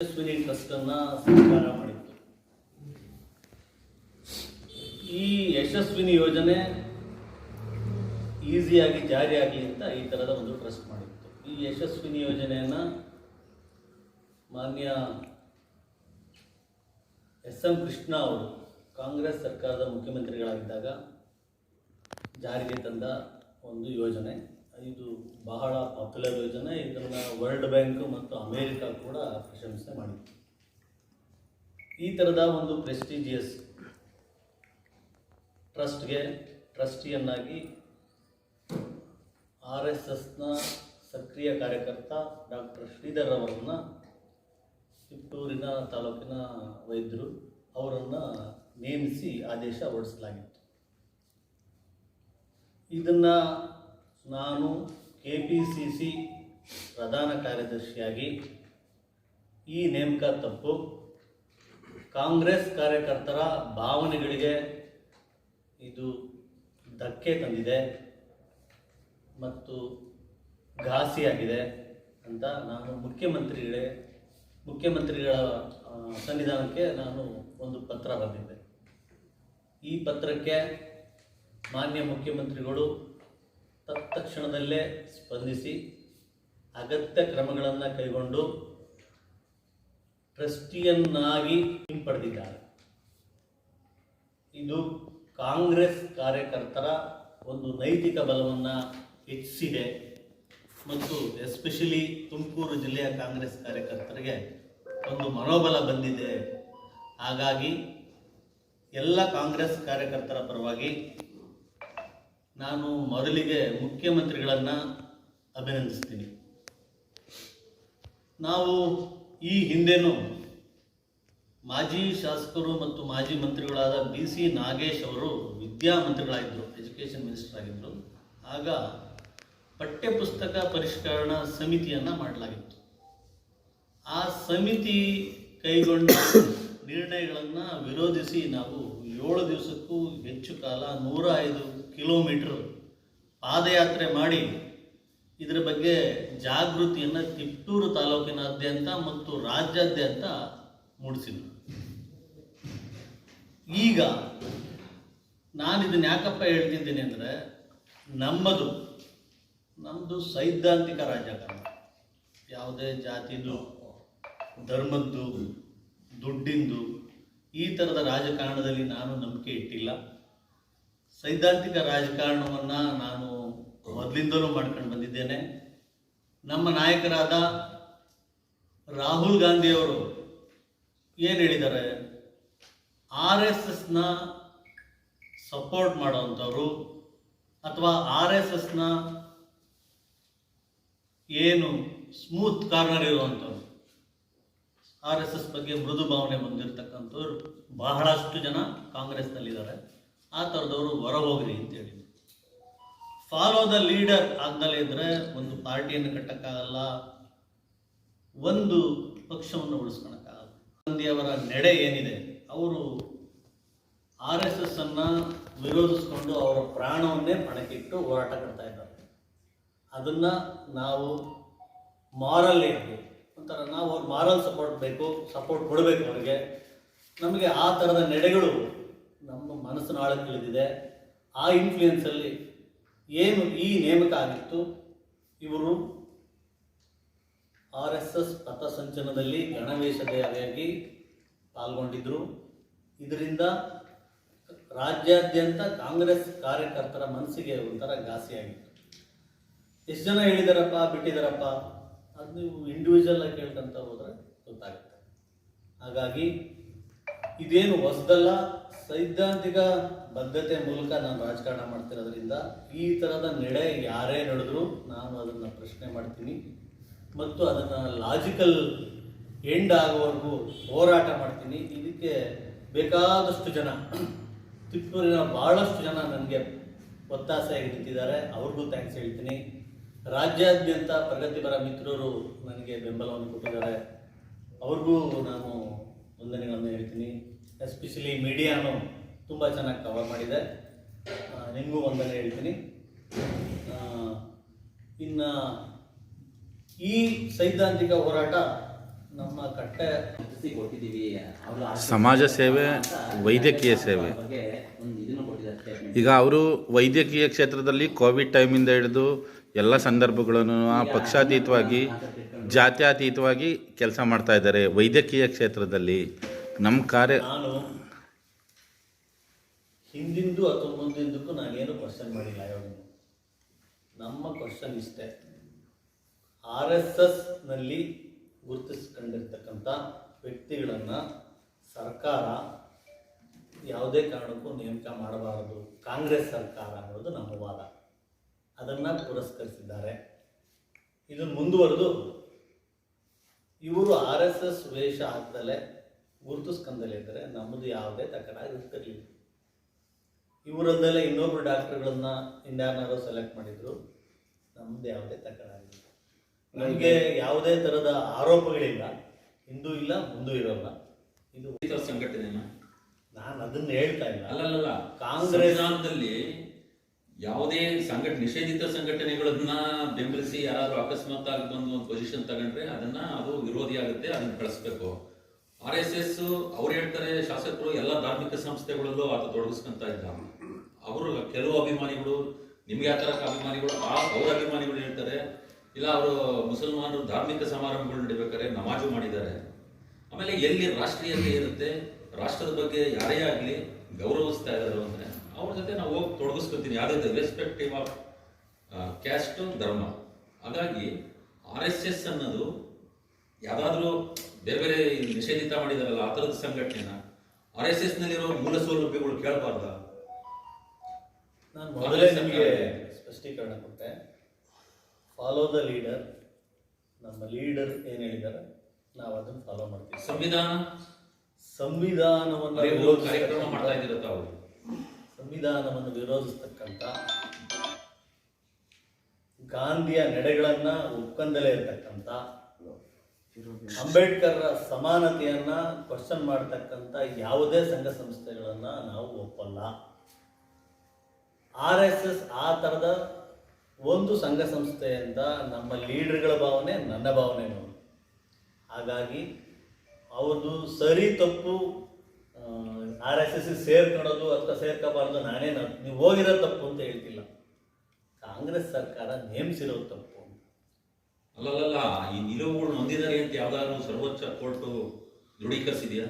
ಯಶಸ್ವಿನಿ ಟ್ರಸ್ಟನ್ನ ಸರ್ಕಾರ ಮಾಡಿತ್ತು. ಈ ಯಶಸ್ವಿನಿ ಯೋಜನೆ ಈಸಿಯಾಗಿ ಆಗಲಿ ಅಂತ ಈ ಥರದ ಒಂದು ಟ್ರಸ್ಟ್ ಮಾಡಿತ್ತು. ಈ ಯಶಸ್ವಿನಿ ಯೋಜನೆಯನ್ನು ಮಾನ್ಯ ಎಸ್ ಎಂ ಕೃಷ್ಣ ಅವರು ಕಾಂಗ್ರೆಸ್ ಸರ್ಕಾರದ ಮುಖ್ಯಮಂತ್ರಿಗಳಾಗಿದ್ದಾಗ ಜಾರಿಗೆ ತಂದ ಒಂದು ಯೋಜನೆ. ಇದು ಬಹಳ ಪಾಪ್ಯುಲರ್ ಯೋಜನೆ. ಇದನ್ನು ವರ್ಲ್ಡ್ ಬ್ಯಾಂಕ್ ಮತ್ತು ಅಮೇರಿಕ ಕೂಡ ಪ್ರಶಂಸೆ ಮಾಡಿದೆ ಈ ಥರದ ಒಂದು ಪ್ರೆಸ್ಟೀಜಿಯಸ್ ಟ್ರಸ್ಟ್ಗೆ ಟ್ರಸ್ಟಿಯನ್ನಾಗಿ ಆರ್ ಎಸ್ ಎಸ್ನ ಸಕ್ರಿಯ ಕಾರ್ಯಕರ್ತ ಡಾಕ್ಟರ್ ಶ್ರೀಧರ್ ಅವರನ್ನು ಚಿತ್ತೂರಿನ ತಾಲೂಕಿನ ವೈದ್ಯರು ಅವರನ್ನು ನೇಮಿಸಿ ಆದೇಶ ಹೊರಡಿಸಲಾಗಿತ್ತು. ಇದನ್ನು ನಾನು ಕೆ ಪಿ ಸಿ ಸಿ ಪ್ರಧಾನ ಕಾರ್ಯದರ್ಶಿಯಾಗಿ ಈ ನೇಮಕ ತಪ್ಪು ಕಾಂಗ್ರೆಸ್ ಕಾರ್ಯಕರ್ತರ ಭಾವನೆಗಳಿಗೆ ಇದು ಧಕ್ಕೆ ತಂದಿದೆ ಮತ್ತು ಘಾಸಿಯಾಗಿದೆ ಅಂತ ನಾನು ಮುಖ್ಯಮಂತ್ರಿಗಳೇ, ಮುಖ್ಯಮಂತ್ರಿಗಳ ಸನ್ನಿಧಾನಕ್ಕೆ ನಾನು ಒಂದು ಪತ್ರ ಬರೆದಿದ್ದೆ. ಈ ಪತ್ರಕ್ಕೆ ಮಾನ್ಯ ಮುಖ್ಯಮಂತ್ರಿಗಳು ತತ್ಕ್ಷಣದಲ್ಲೇ ಸ್ಪಂದಿಸಿ ಅಗತ್ಯ ಕ್ರಮಗಳನ್ನು ಕೈಗೊಂಡು ಟ್ರಸ್ಟಿಯನ್ನಾಗಿ ಹಿಂಪಡೆದಿದ್ದಾರೆ ಇದು ಕಾಂಗ್ರೆಸ್ ಕಾರ್ಯಕರ್ತರ ಒಂದು ನೈತಿಕ ಬಲವನ್ನು ಹೆಚ್ಚಿಸಿದೆ ಮತ್ತು ಎಸ್ಪೆಷಲಿ ತುಮಕೂರು ಜಿಲ್ಲೆಯ ಕಾಂಗ್ರೆಸ್ ಕಾರ್ಯಕರ್ತರಿಗೆ ಒಂದು ಮನೋಬಲ ಬಂದಿದೆ. ಹಾಗಾಗಿ ಎಲ್ಲ ಕಾಂಗ್ರೆಸ್ ಕಾರ್ಯಕರ್ತರ ಪರವಾಗಿ ನಾನು ಮೊದಲಿಗೆ ಮುಖ್ಯಮಂತ್ರಿಗಳನ್ನು ಅಭಿನಂದಿಸ್ತೀನಿ. ನಾವು ಈ ಹಿಂದೆನೂ ಮಾಜಿ ಶಾಸಕರು ಮತ್ತು ಮಾಜಿ ಮಂತ್ರಿಗಳಾದ ಬಿ ಸಿ ನಾಗೇಶ್ ಅವರು ವಿದ್ಯಾಮಂತ್ರಿಗಳಾಗಿದ್ದರು ಎಜುಕೇಷನ್ ಮಿನಿಸ್ಟರ್ ಆಗಿದ್ದರು ಆಗ ಪಠ್ಯಪುಸ್ತಕ ಪರಿಷ್ಕರಣಾ ಸಮಿತಿಯನ್ನು ಮಾಡಲಾಗಿತ್ತು. ಆ ಸಮಿತಿ ಕೈಗೊಂಡ ನಿರ್ಣಯಗಳನ್ನು ವಿರೋಧಿಸಿ ನಾವು ಏಳು ದಿವಸಕ್ಕೂ ಹೆಚ್ಚು ಕಾಲ ನೂರ ಐದು ಕಿಲೋಮೀಟರ್ ಪಾದಯಾತ್ರೆ ಮಾಡಿ ಇದರ ಬಗ್ಗೆ ಜಾಗೃತಿಯನ್ನು ತಿಪ್ಟೂರು ತಾಲೂಕಿನಾದ್ಯಂತ ಮತ್ತು ರಾಜ್ಯಾದ್ಯಂತ ಮೂಡಿಸಿದ್ರು. ಈಗ ನಾನು ಇದನ್ನ ಯಾಕಪ್ಪ ಹೇಳ್ತಿದ್ದೀನಿ ಅಂದರೆ ನಮ್ಮದು ನಮ್ಮದು ಸೈದ್ಧಾಂತಿಕ ರಾಜಕಾರಣ. ಯಾವುದೇ ಜಾತಿದು, ಧರ್ಮದ್ದು, ದುಡ್ಡಿಂದು ಈ ಥರದ ರಾಜಕಾರಣದಲ್ಲಿ ನಾನು ನಂಬಿಕೆ ಇಟ್ಟಿಲ್ಲ. ಸೈದ್ಧಾಂತಿಕ ರಾಜಕಾರಣವನ್ನು ನಾನು ಮೊದಲಿಂದಲೂ ಮಾಡ್ಕೊಂಡು ಬಂದಿದ್ದೇನೆ. ನಮ್ಮ ನಾಯಕರಾದ ರಾಹುಲ್ ಗಾಂಧಿಯವರು ಏನು ಹೇಳಿದ್ದಾರೆ? ಆರ್ ಎಸ್ ಎಸ್ನ ಸಪೋರ್ಟ್ ಮಾಡೋವಂಥವ್ರು ಅಥವಾ ಆರ್ ಎಸ್ ಎಸ್ನ ಏನು ಸ್ಮೂತ್ ಕಾರ್ನರ್ ಇರುವಂಥವ್ರು? ಆರ್ ಎಸ್ ಎಸ್ ಬಗ್ಗೆ ಮೃದು ಭಾವನೆ ಹೊಂದಿರತಕ್ಕಂಥವ್ರು ಬಹಳಷ್ಟು ಜನ ಕಾಂಗ್ರೆಸ್ನಲ್ಲಿದ್ದಾರೆ. ಆ ಥರದವರು ಹೊರ ಹೋಗ್ರಿ ಅಂತ ಹೇಳಿದ್ರು ಫಾಲೋ ದ ಲೀಡರ್ ಆಗ್ದಲೇ ಇದ್ರೆ ಒಂದು ಪಾರ್ಟಿಯನ್ನು ಕಟ್ಟಕ್ಕಾಗಲ್ಲ. ಒಂದು ಪಕ್ಷವನ್ನು ಉಳಿಸ್ಕೊಳಕ್ಕಾಗಲ್ಲ. ಗಾಂಧಿಯವರ ನಡೆ ಏನಿದೆ, ಅವರು ಆರ್ ಎಸ್ ಎಸ್ ಅನ್ನ ವಿರೋಧಿಸ್ಕೊಂಡು ಅವರ ಪ್ರಾಣವನ್ನೇ ಪಣಕ್ಕಿಟ್ಟು ಹೋರಾಟ ಕಟ್ತಾ ಇದ್ದಾರೆ. ಅದನ್ನ ನಾವು ಮಾರಲ್ ಇರಬೇಕು ಒಂಥರ ನಾವು ಅವ್ರ ಮಾರಲ್ ಸಪೋರ್ಟ್ ಬೇಕು ಸಪೋರ್ಟ್ ಕೊಡಬೇಕು ಅವ್ರಿಗೆ. ನಮಗೆ ಆ ಥರದ ನಡೆಗಳು ನಮ್ಮ ಮನಸ್ಸಿನ ಆಳಕ್ಕೆ ತಿಳಿದಿದೆ ಆ ಇನ್ಫ್ಲೂಯೆನ್ಸಲ್ಲಿ ಏನು ಈ ನೇಮಕ ಆಗಿತ್ತು? ಇವರು ಆರ್ ಎಸ್ ಎಸ್ ಪಥಸಂಚಲನದಲ್ಲಿ ಗಣವೇಷಧಾರಿಯಾಗಿ ಪಾಲ್ಗೊಂಡಿದ್ದರು ಇದರಿಂದ ರಾಜ್ಯಾದ್ಯಂತ ಕಾಂಗ್ರೆಸ್ ಕಾರ್ಯಕರ್ತರ ಮನಸ್ಸಿಗೆ ಒಂಥರ ಘಾಸಿಯಾಗಿತ್ತು. ಎಷ್ಟು ಜನ ಹೇಳಿದಾರಪ್ಪ, ಬಿಟ್ಟಿದಾರಪ್ಪ? ಅದು ನೀವು ಇಂಡಿವಿಜುವಲ್ ಆಗಿ ಕೇಳ್ಕೊಂತ ಹೋದ್ರೆ ಗೊತ್ತಾಗುತ್ತೆ. ಹಾಗಾಗಿ ಇದೇನು ಹೊಸದಲ್ಲ ಸೈದ್ಧಾಂತಿಕ ಬದ್ಧತೆ ಮೂಲಕ ನಾನು ರಾಜಕಾರಣ ಮಾಡ್ತಿರೋದ್ರಿಂದ ಈ ಥರದ ನಡೆ ಯಾರೇ ನಡೆದ್ರು ನಾನು ಅದನ್ನು ಪ್ರಶ್ನೆ ಮಾಡ್ತೀನಿ. ಮತ್ತು ಅದನ್ನು ಲಾಜಿಕಲ್ ಎಂಡ್ ಆಗುವವರೆಗೂ ಹೋರಾಟ ಮಾಡ್ತೀನಿ. ಇದಕ್ಕೆ ಬೇಕಾದಷ್ಟು ಜನ, ತಿಪ್ಪೂರಿನ ಭಾಳಷ್ಟು ಜನ ನನಗೆ ಒತ್ತಾಸೆಯಾಗಿ ನಿಂತಿದ್ದಾರೆ. ಅವ್ರಿಗೂ ಥ್ಯಾಂಕ್ಸ್ ಹೇಳ್ತೀನಿ. ರಾಜ್ಯಾದ್ಯಂತ ಪ್ರಗತಿಪರ ಮಿತ್ರರು ನನಗೆ ಬೆಂಬಲವನ್ನು ಕೊಟ್ಟಿದ್ದಾರೆ. ಅವ್ರಿಗೂ ನಾನು ವಂದನೆಗಳನ್ನು ಹೇಳ್ತೀನಿ. ಎಸ್ಪೆಷಲಿ ಮೀಡಿಯಾನು ತುಂಬ ಚೆನ್ನಾಗಿ ಕವರ್ ಮಾಡಿದೆ. ನಿಮಗೂ ಒಂದನ್ನು ಹೇಳ್ತೀನಿ. ಇನ್ನು ಈ ಸೈದ್ಧಾಂತಿಕ ಹೋರಾಟ ನಮ್ಮ ಕಟ್ಟೆ ಸಮಾಜ ಸೇವೆ, ವೈದ್ಯಕೀಯ ಸೇವೆ. ಈಗ ಅವರು ವೈದ್ಯಕೀಯ ಕ್ಷೇತ್ರದಲ್ಲಿ ಕೋವಿಡ್ ಟೈಮಿಂದ ಹಿಡಿದು ಎಲ್ಲ ಸಂದರ್ಭಗಳನ್ನು ಪಕ್ಷಾತೀತವಾಗಿ ಜಾತ್ಯಾತೀತವಾಗಿ ಕೆಲಸ ಮಾಡ್ತಾ ಇದ್ದಾರೆ ವೈದ್ಯಕೀಯ ಕ್ಷೇತ್ರದಲ್ಲಿ. ನಮ್ಮ ಕಾರ್ಯ ನಾನು ಹಿಂದಿಂದು ಅಥವಾ ಮುಂದಿಂದಕ್ಕೂ ನಾನೇನು ಕ್ವಶನ್ ಮಾಡಿಲ್ಲ ಯಾವಾಗ ನಮ್ಮ ಕ್ವಶನ್ ಇಷ್ಟೇ. ಆರ್ ಎಸ್ ಎಸ್ನಲ್ಲಿ ಗುರುತಿಸ್ಕೊಂಡಿರ್ತಕ್ಕಂಥ ವ್ಯಕ್ತಿಗಳನ್ನು ಸರ್ಕಾರ ಯಾವುದೇ ಕಾರಣಕ್ಕೂ ನೇಮಕ ಮಾಡಬಾರದು. ಕಾಂಗ್ರೆಸ್ ಸರ್ಕಾರ ಅನ್ನೋದು ನಮ್ಮ ವಾದ. ಅದನ್ನು ಪುರಸ್ಕರಿಸಿದ್ದಾರೆ. ಇದನ್ನು ಮುಂದುವರೆದು ಇವರು ಆರ್ ಎಸ್ ಎಸ್ ವೇಷ ಹಾಕ್ದಲೆ ಗುರುತಿಸ್ಕೊಂಡಲೇ ಇದ್ದರೆ ನಮ್ಮದು ಯಾವುದೇ ತಕರಾರು ಇರ್ತಿರಲಿಲ್ಲ ಇವರಲ್ದೆಲ್ಲ ಇನ್ನೊಬ್ರು ಡಾಕ್ಟರ್ಗಳನ್ನ ಇನ್ಯಾರನ್ನಾರು ಸೆಲೆಕ್ಟ್ ಮಾಡಿದ್ರು ನಮ್ಮದು ಯಾವುದೇ ತಕರಾರಿಲ್ಲ. ನಮಗೆ ಯಾವುದೇ ಥರದ ಆರೋಪಗಳಿಲ್ಲ ಹಿಂದೂ ಇಲ್ಲ ಮುಂದೂ ಇರೋಲ್ಲ. ಇದು ಸಂಘಟನೆನ? ನಾನು ಅದನ್ನ ಹೇಳ್ತಾ ಇಲ್ಲ. ಅಲ್ಲಲ್ಲ ಕಾಂಗ್ರೆಸ್- ಯಾವುದೇ ಸಂಘಟನೆ ನಿಷೇಧಿತ ಸಂಘಟನೆಗಳನ್ನ ಬೆಂಬಲಿಸಿ ಯಾರಾದರೂ ಅಕಸ್ಮಾತ್ ಆಗಿ ಬಂದು ಒಂದು ಪೊಸಿಷನ್ ತಗೊಂಡ್ರೆ ಅದನ್ನ ಅದು ವಿರೋಧಿ ಆಗುತ್ತೆ ಅದನ್ನ ಕಳಿಸ್ಬೇಕು. ಆರ್ ಎಸ್ ಎಸ್ ಅವ್ರು ಹೇಳ್ತಾರೆ, ಶಾಸಕರು ಎಲ್ಲ ಧಾರ್ಮಿಕ ಸಂಸ್ಥೆಗಳಲ್ಲೂ ಆತ ತೊಡಗಿಸ್ಕೊಂತ ಇದ್ದ. ಅವರು ಕೆಲವು ಅಭಿಮಾನಿಗಳು, ನಿಮ್ಗೆ ಆ ಥರ ಅಭಿಮಾನಿಗಳು, ಆ ಅವ್ರ ಅಭಿಮಾನಿಗಳು ಹೇಳ್ತಾರೆ, ಇಲ್ಲ ಅವರು ಮುಸಲ್ಮಾನರು ಧಾರ್ಮಿಕ ಸಮಾರಂಭಗಳು ನಡಿಬೇಕಾದ್ರೆ ನಮಾಜು ಮಾಡಿದ್ದಾರೆ. ಆಮೇಲೆ ಎಲ್ಲಿ ರಾಷ್ಟ್ರೀಯತೆ ಇರುತ್ತೆ, ರಾಷ್ಟ್ರದ ಬಗ್ಗೆ ಯಾರೇ ಆಗಲಿ ಗೌರವಿಸ್ತಾ ಇದ್ದಾರೆ ಅಂದರೆ ಅವ್ರ ಜೊತೆ ನಾವು ಹೋಗಿ ತೊಡಗಿಸ್ಕೊತೀನಿ ಯಾವುದೇ ರೆಸ್ಪೆಕ್ಟಿವ್ ಆಫ್ ಕ್ಯಾಸ್ಟ್ ಧರ್ಮ. ಹಾಗಾಗಿ ಆರ್ ಎಸ್ ಎಸ್ ಅನ್ನೋದು ಯಾವ್ದಾದ್ರೂ ಬೇರೆ ಬೇರೆ ನಿಷೇಧಿತ ಮಾಡಿದಾರಲ್ಲ ಆ ಥರದ ಸಂಘಟನೆನ? ಆರ್ ಎಸ್ ಎಸ್ ನಲ್ಲಿರೋ ಮೂಲ ಸೌಲಭ್ಯಗಳು ಕೇಳಬಾರ್ದ? ನಾನು ಮೊದಲೇ ನಿಮಗೆ ಸ್ಪಷ್ಟೀಕರಣ ಕೊಟ್ಟೆ. ಫಾಲೋ ದ ಲೀಡರ್ ನಮ್ಮ ಲೀಡರ್ ಏನು ಹೇಳಿದ್ದಾರೆ ನಾವು ಅದನ್ನು ಫಾಲೋ ಮಾಡ್ತೀವಿ. ಸಂವಿಧಾನ? ಸಂವಿಧಾನವನ್ನು ಕಾರ್ಯಕ್ರಮ ಮಾಡ್ತಾ ಇದ್ದೀರ ತಾವು ಸಂವಿಧಾನವನ್ನು ವಿರೋಧಿಸ್ತಕ್ಕಂಥ ಗಾಂಧಿಯ ನಡೆಗಳನ್ನ ಒಪ್ಪಂದಲೇ ಇರತಕ್ಕಂಥ ಅಂಬೇಡ್ಕರ್ ಸಮಾನತೆಯನ್ನ ಕ್ವಶನ್ ಮಾಡ್ತಕ್ಕಂಥ ಯಾವುದೇ ಸಂಘ ಸಂಸ್ಥೆಗಳನ್ನ ನಾವು ಒಪ್ಪಲ್ಲ. ಆರ್ ಎಸ್ ಎಸ್ ಆ ಥರದ ಒಂದು ಸಂಘ ಸಂಸ್ಥೆಯಿಂದ ನಮ್ಮ ಲೀಡರ್ಗಳ ಭಾವನೆ ನನ್ನ ಭಾವನೆನೂ ಹಾಗಾಗಿ ಅವ್ರದ್ದು ಸರಿ ತಪ್ಪು ಆರ್ ಎಸ್ ಎಸ್ ಸೇರ್ಕೊಳ್ಳೋದು ಅಥವಾ ಸೇರ್ಕೋಬಾರ್ದು ನಾನೇನು ನೀವು ಹೋಗಿರೋ ತಪ್ಪು ಅಂತ ಹೇಳ್ತಿಲ್ಲ. ಕಾಂಗ್ರೆಸ್ ಸರ್ಕಾರ ನೇಮಿಸಿರೋ ತಪ್ಪು. ಅಲ್ಲಲ್ಲ ಈ ನಿಲುವುಗಳು ಹೊಂದಿದ್ದಾರೆ ಅಂತ ಯಾವ್ದಾದ್ರು ಸರ್ವೋಚ್ಚ ಕೋರ್ಟು ದೃಢೀಕರಿಸಿದೆಯಾ?